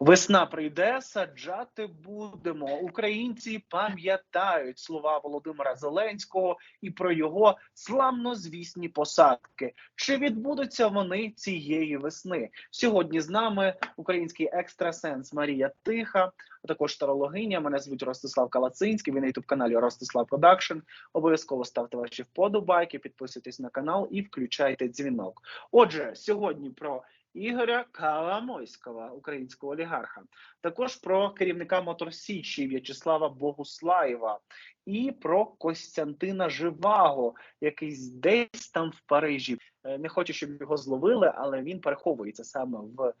Весна прийде, саджати будемо. Українці пам'ятають слова Володимира Зеленського і про його славнозвісні посадки. Чи відбудуться вони цієї весни? Сьогодні з нами український екстрасенс Марія Тиха, а також тарологиня. Мене звуть Ростислав Калацинський. Ви на ютуб каналі Ростислав Продакшн. Обов'язково ставте ваші вподобайки, підписуйтесь на канал і включайте дзвінок. Отже, сьогодні про Ігоря Коломойського, українського олігарха, також про керівника Моторсічі В'ячеслава Богуслаєва і про Костянтина Живаго, який десь там в Парижі. Е, Не хочу, щоб його зловили, але він переховується саме в е,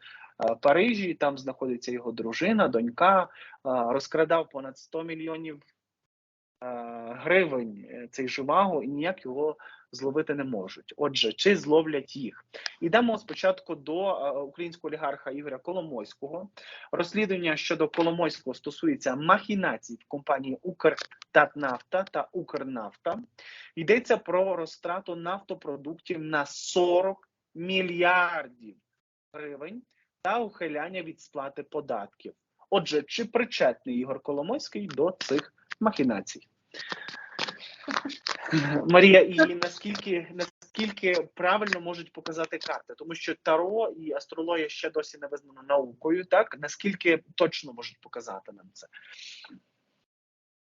Парижі. Там знаходиться його дружина, донька. Е, Розкрадав понад 100 мільйонів гривень е, цей Живаго, і ніяк його зловити не можуть. Отже, чи зловлять їх? Ідемо спочатку до е, українського олігарха Ігоря Коломойського. Розслідування щодо Коломойського стосується махінацій в компанії Укртатнафта та Укрнафта. Йдеться про розтрату нафтопродуктів на 40 мільярдів гривень та ухиляння від сплати податків. Отже, чи причетний Ігор Коломойський до цих махінацій? Марія, і наскільки наскільки правильно можуть показати карти, тому що таро і астрологія ще досі не визнано наукою, так наскільки точно можуть показати нам це?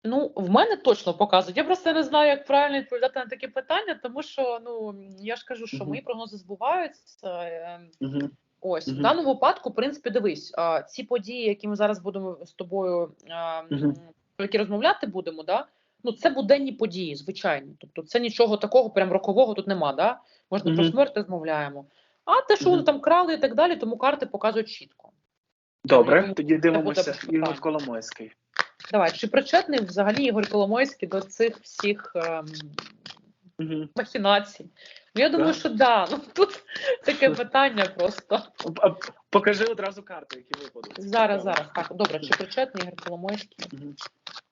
Ну, в мене точно показують. Я просто не знаю, як правильно відповідати на такі питання, тому що ну я ж кажу, що Мгм. мої прогнози збуваються. е, Угу. Ось Мгм. в даному випадку, в принципі, дивись, ці події, які ми зараз будемо з тобою а, Мгм. Про які розмовляти будемо, да. Ну, це буденні події, звичайно. Тобто, це нічого такого, прям рокового тут нема. Да? Можна про Мгм. смерть розмовляємо. А те, що вони там крали і так далі, тому карти показують чітко. Добре, тому, тоді дивимося. Ігор. Коломойський. Давай, чи причетний взагалі Ігор Коломойський до цих всіх ем, Угу. махінацій? Ну, я думаю, Так. що да. Ну тут таке питання просто. Покажи одразу карти, які випадуть. Зараз, зараз. Так, добре, чи причетний Ігор Коломойський Мгм.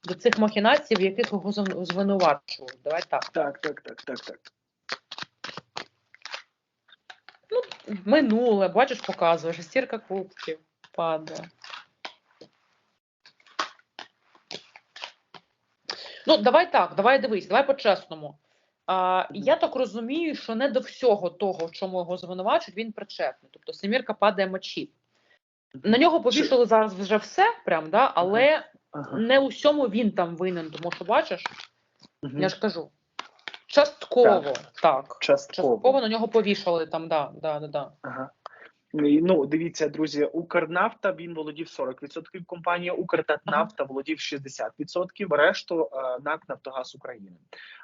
до цих махінацій, в яких його зв- звинувачували? Давай так. Так, так, так, так, так. Минуле, бачиш, показує, шестірка кубків падає. Ну, давай так, давай дивись, давай по-чесному. А, я так розумію, що не до всього того, в чому його звинувачують, він причетний. Тобто семірка падає мечів. На нього повішали зараз вже все, прям, да, але Ага. не у всьому він там винен, тому що бачиш, Мгм. я ж кажу. Частково, так. Частково. Частково на нього повішали там, да, да, да, да. Ага. Ну, дивіться, друзі, Укрнафта він володів 40% компанії, Укртатнафта володів 60%, решту е, НАК Нафтогаз України.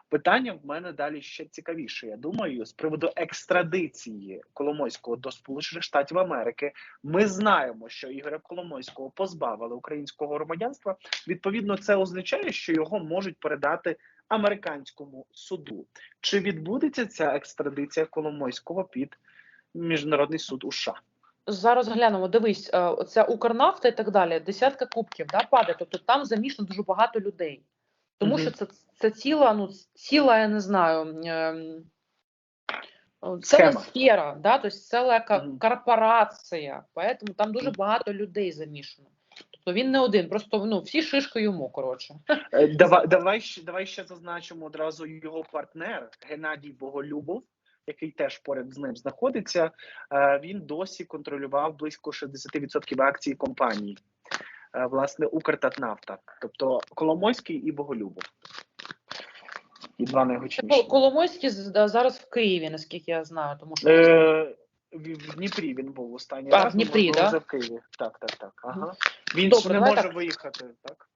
Питання в мене далі ще цікавіше. Я думаю, з приводу екстрадиції Коломойського до Сполучених Штатів Америки. Ми знаємо, що Ігоря Коломойського позбавили українського громадянства. Відповідно, це означає, що його можуть передати американському суду. Чи відбудеться ця екстрадиція Коломойського під Міжнародний суд США. Зараз глянемо, дивись, е, оця Укрнафта і так далі, десятка кубків да, падає. Тобто там замішано дуже багато людей. Тому Мгм. що це, це ціла, ну, ціла, я не знаю, ем, ціла сфера, да, тобто ціла яка корпорація, поэтому там дуже багато людей замішано. Тобто він не один, просто ну, всі шишки йому, коротше. Е, Давай, давай, ще- давай ще зазначимо одразу його партнер Геннадій Боголюбов, який теж поряд з ним знаходиться. Е, Він досі контролював близько 60% акцій компанії, е, власне, Укртатнафта, тобто Коломойський і Боголюбов. І два найгучніші. Коломойський зараз в Києві, наскільки я знаю, тому що Е, в в Дніпрі він був останній А, в раз. ну, Дніпрі, можливо, да? в Києві. Так, так, так. Ага. Він Добре, не може так. виїхати, так?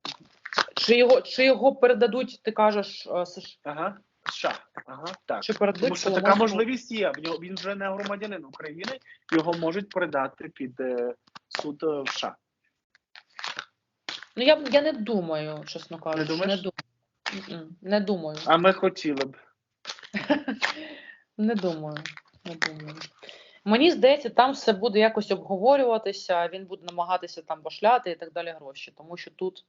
чи його, чи його передадуть, ти кажеш, е, США, Ага. США. Ага, так. чи передадуть Тому що така можливість є. Він вже не громадянин України, його можуть передати під е, суд е, в США. Ну, я, я не думаю, чесно кажучи. думаєш? Не, думаю. Не думаю. А ми хотіли б. Не думаю. Не думаю. Мені здається, там все буде якось обговорюватися, він буде намагатися там башляти і так далі гроші, тому що тут.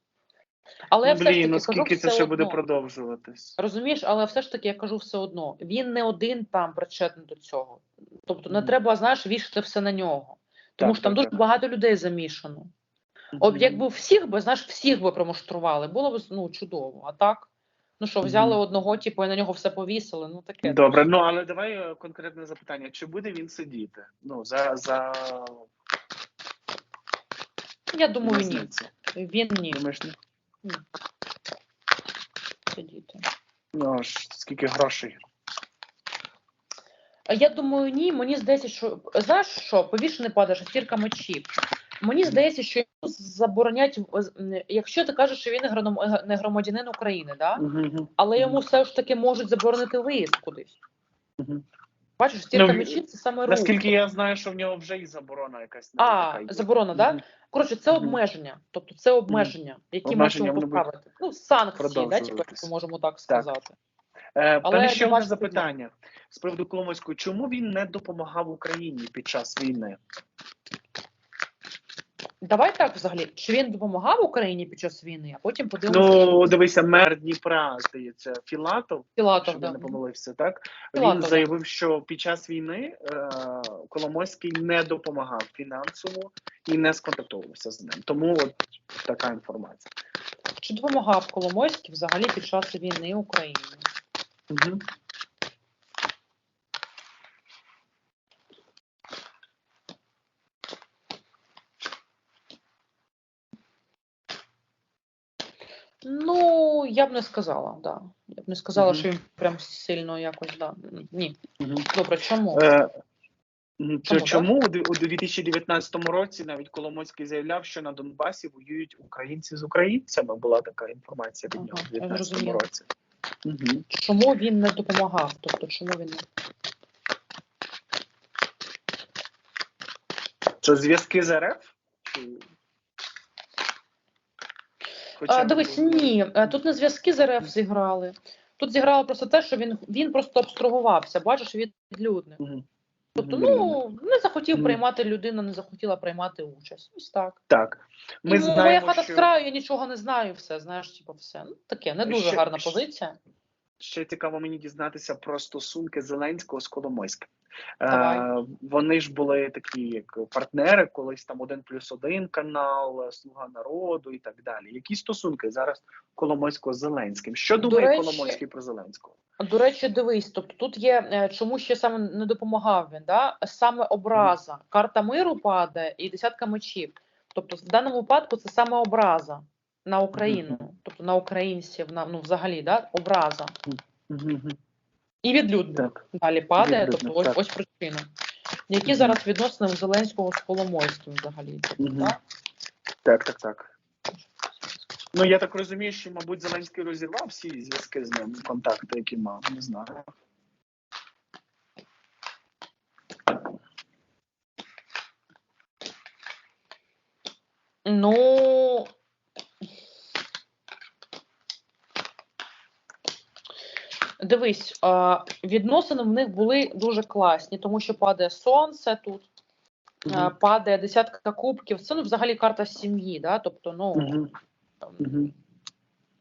Але я все ж таки ну кажу скільки це все буде одно. продовжуватись? Розумієш, але все ж таки я кажу все одно. Він не один там причетний до цього. Тобто не Мгм. треба, знаєш, вішати все на нього. Тому Так, що там так, дуже так. багато людей замішано. Об якби всіх би, знаєш, всіх би промуштрували, було б ну чудово. А так, ну що, взяли одного, типу, і на нього все повісили. Ну таке. Добре, ну але давай е, конкретне запитання: чи буде він сидіти? Ну за за Я думаю, ні. Він ні. Думаєш, ні? Сидіти. Ну а ж скільки грошей? Я думаю, ні. Мені здається, що знаєш що, повішений падає шестірка мечів. Мені здається, що йому заборонять, якщо ти кажеш, що він не громадянин України, да? Угу. але йому все ж таки можуть заборонити виїзд кудись. Угу. Бачиш, стірка Ну, мечів це саме рух. Наскільки я знаю, що в нього вже і заборона якась А, така є. заборона, да? Коротше, це обмеження. Тобто це обмеження, які Обмеження, можемо поставити. Ну, санкції, да, типу, продовжуватись. можемо так сказати. Е, Але ще одне запитання з приводу Коломойської. Чому він не допомагав Україні під час війни? Давай так взагалі. Чи він допомагав Україні під час війни, а потім подивимося, Ну, дивися, мер Дніпра, здається, Філатов, Філатов, щоб я да. не помилився, так? Філатов, Він да. заявив, що під час війни е, Коломойський не допомагав фінансово і не сконтактувався з ним. Тому от така інформація. Чи допомагав Коломойський взагалі під час війни Україні? Угу. Ну, я б не сказала, да. Я б не сказала, Мгм. що він прям сильно якось, да. Ні. Угу. Добре, чому? Е, Чому, Чому, у 2019 році навіть Коломойський заявляв, що на Донбасі воюють українці з українцями? Була така інформація від Ага, нього у я 2019 зрозуміла. році. Угу. Чому він не допомагав? Тобто, чому він не Це зв'язки з РФ? Хоча, дивись, ні, е, тут не зв'язки з РФ зіграли. Тут зіграло просто те, що він, він просто обстругувався, бачиш, від людних. Угу. Тобто, ну, не захотів Мгм. приймати людина, не захотіла приймати участь. Ось так. Так. Ми ну, моя хата що з краю, я нічого не знаю, все, знаєш, типу, все. Ну, таке, не дуже Ще- гарна ще- позиція. Ще цікаво мені дізнатися про стосунки Зеленського з Коломойським. Давай. Е, вони ж були такі, як партнери, колись там один плюс один канал, Слуга народу і так далі. Які стосунки зараз Коломойського з Зеленським? Що До думає речі, Коломойський про Зеленського? До речі, дивись, тобто тут є е, чому ще саме не допомагав він, да? саме образа. Карта миру падає і десятка мечів. Тобто, в даному випадку це саме образа на Україну, тобто на українців, на ну взагалі, да? образа. І відлюдник Так. далі падає, Відлюдник, тобто ось, так. ось причина. Які зараз відносини у Зеленського з Коломойським взагалі? Тобто, Мгм. Так, так, так. Ну я так розумію, що, мабуть, Зеленський розірвав всі зв'язки з ним, контакти, які мав. Не знаю. Ну. Дивись, відносини в них були дуже класні, тому що падає сонце тут, Мгм. падає десятка кубків. Це ну, взагалі карта сім'ї, да? тобто ну, там,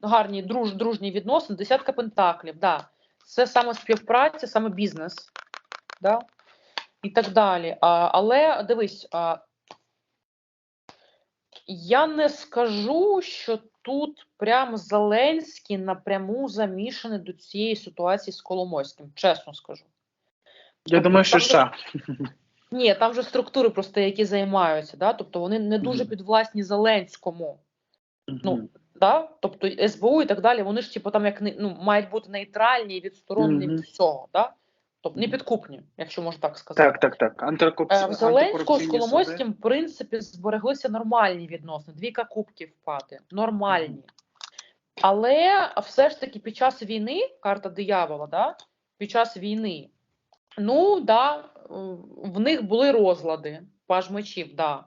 гарні друж, дружні відносини, десятка пентаклів, да. Це саме співпраця, саме бізнес, да? і так далі. А, але дивись, а, я не скажу, що тут прям Зеленський напряму замішаний до цієї ситуації з Коломойським, чесно скажу. Я Тобто думаю, що там США. Ні, там же структури просто, які займаються, да? тобто вони не дуже підвласні Зеленському. Ну, да? Тобто СБУ і так далі, вони ж типу, там як ну, мають бути нейтральні і відсторонені від всього. Да? Тобто не підкупні, якщо можна так сказати. Так, так, так. Антикорупці... Е, В Зеленського з Коломойським, в принципі, збереглися нормальні відносини. Двійка кубків впати, нормальні. Але все ж таки під час війни, карта диявола, да? під час війни, ну да, е, в них були розлади, паж мечів, да.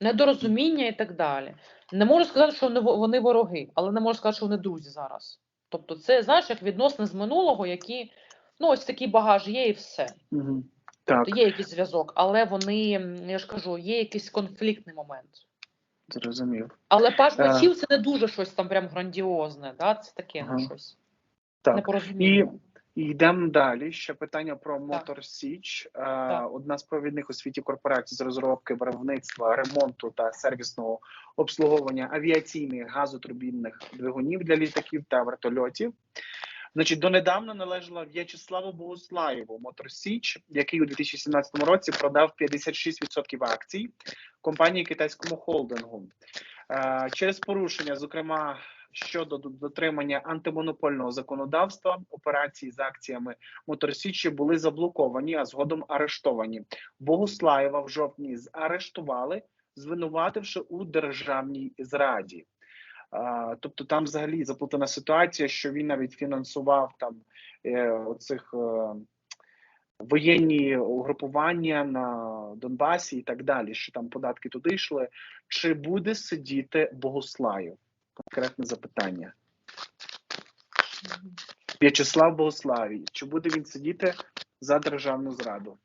недорозуміння і так далі. Не можу сказати, що вони, во- вони вороги, але не можу сказати, що вони друзі зараз. Тобто, це знаєш, як відносини з минулого, які ну ось такий багаж є, і все. Мгм. Так, Тобто є якийсь зв'язок, але вони, я ж кажу, є якийсь конфліктний момент. зрозумів. Але паж мечів це не дуже щось там прям грандіозне, да? це таке ну, щось. Так. І йдемо далі. Ще питання про Мотор Січ. Е, Одна з провідних у світі корпорацій з розробки виробництва, ремонту та сервісного обслуговування авіаційних газотурбінних двигунів для літаків та вертольотів. Значить, донедавна належала В'ячеславу Богуслаєву Мотор Січ, який у 2017 році продав 56% акцій компанії китайському холдингу. Е, Через порушення, зокрема щодо дотримання антимонопольного законодавства, операції з акціями Моторсічі були заблоковані, а згодом арештовані. Богуслаєва в жовтні заарештували, звинувативши у державній зраді. Тобто там взагалі заплутана ситуація, що він навіть фінансував там е, оцих е, воєнні угрупування на Донбасі і так далі, що там податки туди йшли. Чи буде сидіти Богуслаєв? Конкретне запитання. В'ячеслав Богославій. Чи буде він сидіти за державну зраду?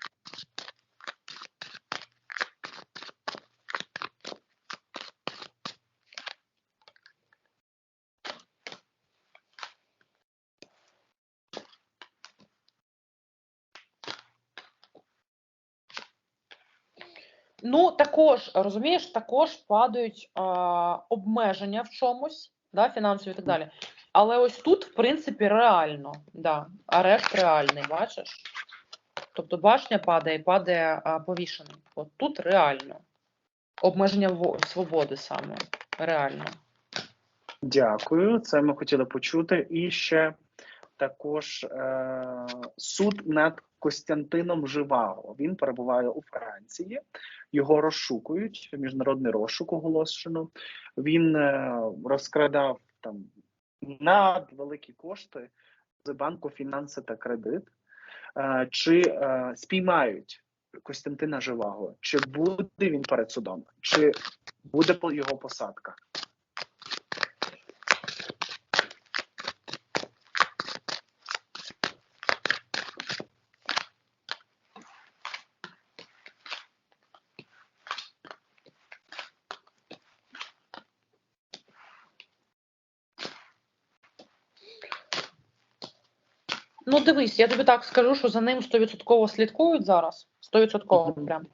Ну, також розумієш, також падають а, обмеження в чомусь, да, фінансові і так далі. Але ось тут, в принципі, реально, да, арешт реальний, бачиш? Тобто башня падає, падає а, повішений. От тут реально. Обмеження свободи саме. Реально. Дякую. Це ми хотіли почути. І ще також е- суд над Костянтином Живаго. Він перебуває у Франції. Його розшукують. Міжнародний розшук оголошено. Він е- розкрадав там надвеликі кошти з банку фінанси та кредит. Е- чи е- спіймають Костянтина Живаго? Чи буде він перед судом? Чи буде його посадка? Ну, дивись, я тобі так скажу, що за ним 100% слідкують зараз. 100% Мгм. прям.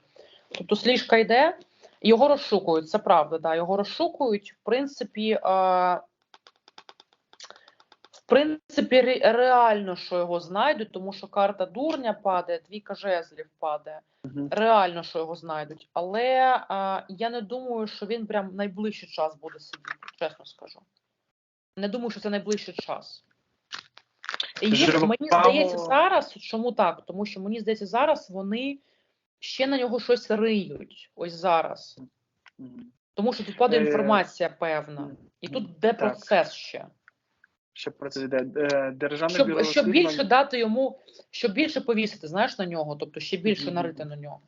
Тобто сліжка йде, його розшукують, це правда, да, його розшукують. В принципі, а, в принципі, реально, що його знайдуть, тому що карта дурня падає, двійка жезлів падає. Реально, що його знайдуть. Але а, я не думаю, що він прям найближчий час буде сидіти, чесно скажу. Не думаю, що це найближчий час. Їх, мені здається, зараз, чому так? Тому що мені здається, зараз вони ще на нього щось риють. Ось зараз. Тому що тут падає Е, інформація певна. І тут Так. процес ще. Ще про це йде Е, державне Щоб, бюро щоб більше дати йому, щоб більше повісити, знаєш, на нього, тобто ще більше нарити на нього.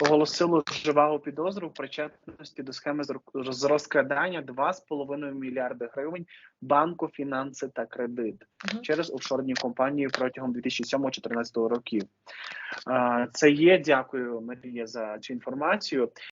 Оголосило живого підозру в причетності до схеми з розкрадання 2,5 мільярди гривень банку фінанси та кредит Мгм. через офшорні компанії протягом 2007-2014 років. Це є. Дякую, Марія, за цю інформацію.